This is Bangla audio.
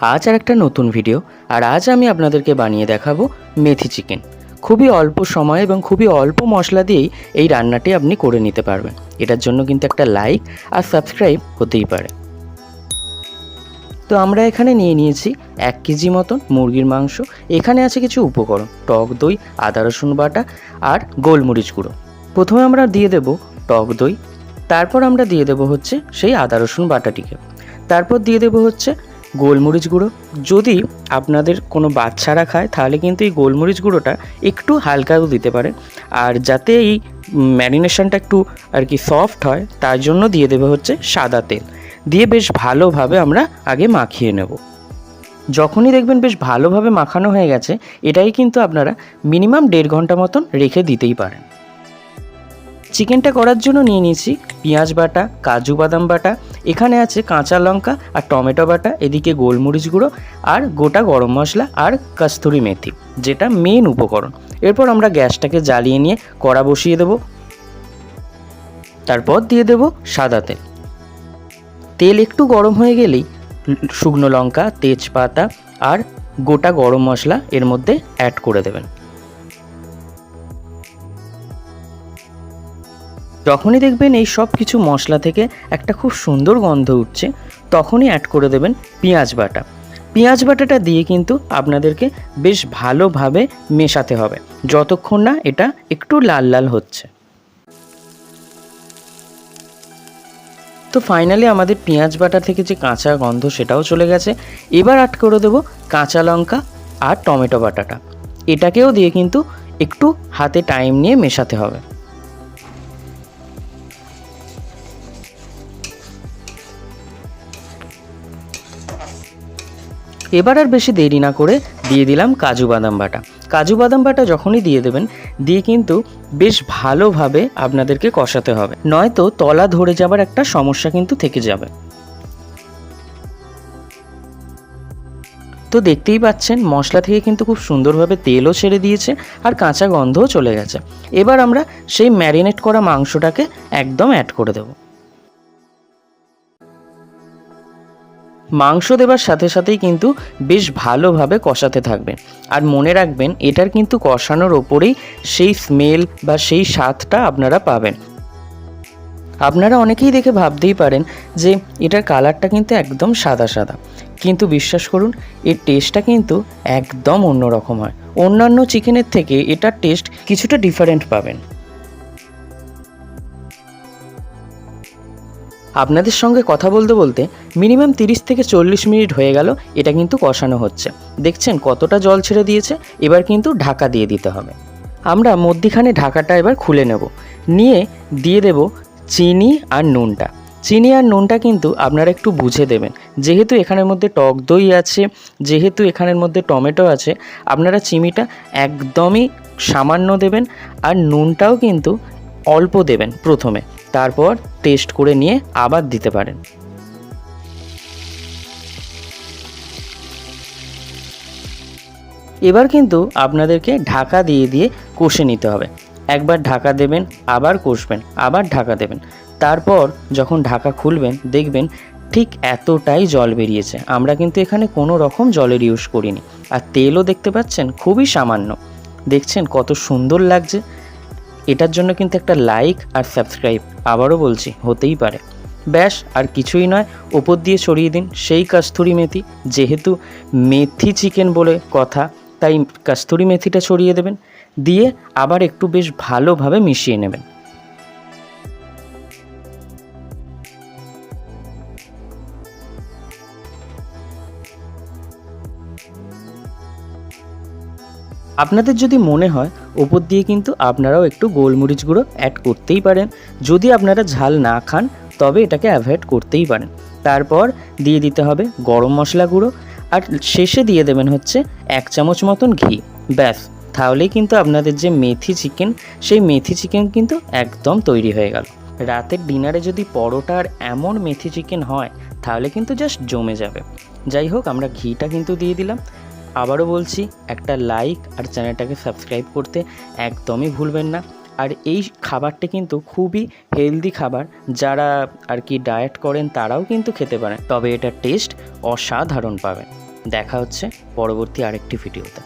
আজ আর একটা নতুন ভিডিও আর আজ আমি আপনাদেরকে বানিয়ে দেখাবো মেথি চিকেন খুবই অল্প সময় এবং খুবই অল্প মশলা দিয়েই এই রান্নাটি আপনি করে নিতে পারবেন। এটার জন্য কিন্তু একটা লাইক আর সাবস্ক্রাইব হতেই পারে। তো আমরা এখানে নিয়ে নিয়েছি এক কেজি মতন মুরগির মাংস। এখানে আছে কিছু উপকরণ, টক দই, আদা রসুন বাটা আর গোলমরিচ গুঁড়ো। প্রথমে আমরা দিয়ে দেব টক দই, তারপর আমরা দিয়ে দেব হচ্ছে সেই আদা রসুন বাটাটিকে। তারপর দিয়ে দেব হচ্ছে গোলমরিচ গুঁড়ো। যদি আপনাদের কোনো বাচ্চারা খায় তাহলে কিন্তু এই গোলমরিচ গুঁড়োটা একটু হালকাও দিতে পারে। আর যাতে এই ম্যারিনেশনটা একটু আর কি সফট হয়, তার জন্য দিয়ে দেবে হচ্ছে সাদা তেল। দিয়ে বেশ ভালোভাবে আমরা আগে মাখিয়ে নেব। যখনই দেখবেন বেশ ভালোভাবে মাখানো হয়ে গেছে, এটাই কিন্তু আপনারা মিনিমাম দেড় ঘণ্টা মতন রেখে দিতেই পারেন। চিকেনটা করার জন্য নিয়ে নিয়েছি পেঁয়াজ বাটা, কাজু বাদাম বাটা, এখানে আছে কাঁচা লঙ্কা আর টমেটো বাটা, এদিকে গোলমরিচ গুঁড়ো আর গোটা গরম মশলা আর কস্তুরি মেথি, যেটা মেন উপকরণ। এরপর আমরা গ্যাসটাকে জ্বালিয়ে নিয়ে কড়া বসিয়ে দেব। তারপর দিয়ে দেব সাদা তেল। তেল একটু গরম হয়ে গেলেই শুকনো লঙ্কা, তেজপাতা আর গোটা গরম মশলা এর মধ্যে অ্যাড করে দেবেন। যখনই দেখবেন এই সব কিছু মশলা থেকে একটা খুব সুন্দর গন্ধ উঠছে, তখনই অ্যাড করে দেবেন পেঁয়াজ বাটা। পেঁয়াজ বাটাটা দিয়ে কিন্তু আপনাদেরকে বেশ ভালোভাবে মেশাতে হবে, যতক্ষণ না এটা একটু লাল লাল হচ্ছে। তো ফাইনালি আমাদের পেঁয়াজ বাটা থেকে যে কাঁচা গন্ধ সেটাও চলে গেছে। এবার অ্যাড করে দেবো কাঁচা লঙ্কা আর টমেটো বাটাটা। এটাকেও দিয়ে কিন্তু একটু হাতে টাইম নিয়ে মেশাতে হবে। এবার আর বেশি দেরি না করে দিয়ে দিলাম কাজু বাদাম বাটা। কাজু বাদাম বাটা যখনই দিয়ে দেবেন, দিয়ে কিন্তু বেশ ভালোভাবে আপনাদেরকে কষাতে হবে। নয়তো তলা ধরে যাবার একটা সমস্যা কিন্তু থেকে যাবে। তো দেখতেই পাচ্ছেন, মশলা থেকে কিন্তু খুব সুন্দরভাবে তেলও ছেড়ে দিয়েছে আর কাঁচা গন্ধও চলে গেছে। এবার আমরা সেই ম্যারিনেট করা মাংসটাকে একদম অ্যাড করে দেবো। মাংস দেবার সাথে সাথেই কিন্তু বেশ ভালোভাবে কষাতে থাকবেন আর মনে রাখবেন, এটার কিন্তু কষানোর ওপরেই সেই স্মেল বা সেই স্বাদটা আপনারা পাবেন। আপনারা অনেকেই দেখে ভাবতেই পারেন যে, এটার কালারটা কিন্তু একদম সাদা সাদা। কিন্তু বিশ্বাস করুন, এর টেস্টটা কিন্তু একদম অন্যরকম হয়। অন্যান্য চিকেনের থেকে এটার টেস্ট কিছুটা ডিফারেন্ট পাবেন। আপনাদের সঙ্গে কথা বলতে বলতে মিনিমাম তিরিশ থেকে চল্লিশ মিনিট হয়ে গেল, এটা কিন্তু কষানো হচ্ছে। দেখছেন কতটা জল ছেড়ে দিয়েছে, এবার কিন্তু ঢাকা দিয়ে দিতে হবে। আমরা মধ্যিখানে ঢাকাটা এবার খুলে নেব। নিয়ে দিয়ে দেব চিনি আর নুনটা। চিনি আর নুনটা কিন্তু আপনারা একটু বুঝে দেবেন। যেহেতু এখানের মধ্যে টক দই আছে, যেহেতু এখানের মধ্যে টমেটো আছে, আপনারা চিনিটা একদমই সামান্য দেবেন আর নুনটাও কিন্তু অল্প দেবেন প্রথমে। তারপর টেস্ট করে নিয়ে আবার দিতে পারেন। এবার কিন্তু আপনাদেরকে ঢাকা দিয়ে দিয়ে কষে নিতে হবে। একবার ঢাকা দেবেন, আবার কষবেন, আবার ঢাকা দেবেন। তারপর যখন ঢাকা খুলবেন, দেখবেন ঠিক এতটাই জল বেরিয়েছে। আমরা কিন্তু এখানে কোনো রকম জলের ইউজ করিনি। আর তেলও দেখতে পাচ্ছেন, খুবই সামান্য। দেখছেন কত সুন্দর লাগছে। এটার জন্য কিন্তু একটা লাইক আর সাবস্ক্রাইব আবারও বলছি, হতেই পারে। ব্যাস, আর কিছুই নয় ওপর দিয়ে সরিয়ে দিন সেই কাস্তুরি মেথি। যেহেতু মেথি চিকেন বলে কথা, তাই কাস্তুরি মেথিটা ছড়িয়ে দেবেন। দিয়ে আবার একটু বেশ ভালোভাবে মিশিয়ে নেবেন। আপনাদের যদি মনে হয় ওপর দিয়ে কিন্তু আপনারাও একটু গোলমরিচ গুঁড়ো অ্যাড করতেই পারেন। যদি আপনারা ঝাল না খান, তবে এটাকে অ্যাভয়েড করতেই পারেন। তারপর দিয়ে দিতে হবে গরম মশলা গুঁড়ো। আর শেষে দিয়ে দেবেন হচ্ছে এক চামচ মতন ঘি। ব্যাস, তাহলেই কিন্তু আপনাদের যে মেথি চিকেন, সেই মেথি চিকেন কিন্তু একদম তৈরি হয়ে গেল। রাতের ডিনারে যদি পরোটা আর এমন মেথি চিকেন হয়, তাহলে কিন্তু জাস্ট জমে যাবে। যাই হোক, আমরা ঘিটা কিন্তু দিয়ে দিলাম। আবারও বলছি, একটা লাইক আর চ্যানেলটাকে সাবস্ক্রাইব করতে একদমই ভুলবেন না। আর এই খাবারটা কিন্তু খুবই হেলদি খাবার। যারা আর কি ডায়েট করেন, তারাও কিন্তু খেতে পারেন। তবে এটার টেস্ট অসাধারণ পাবেন। দেখা হচ্ছে পরবর্তী আরেকটি ভিডিওতে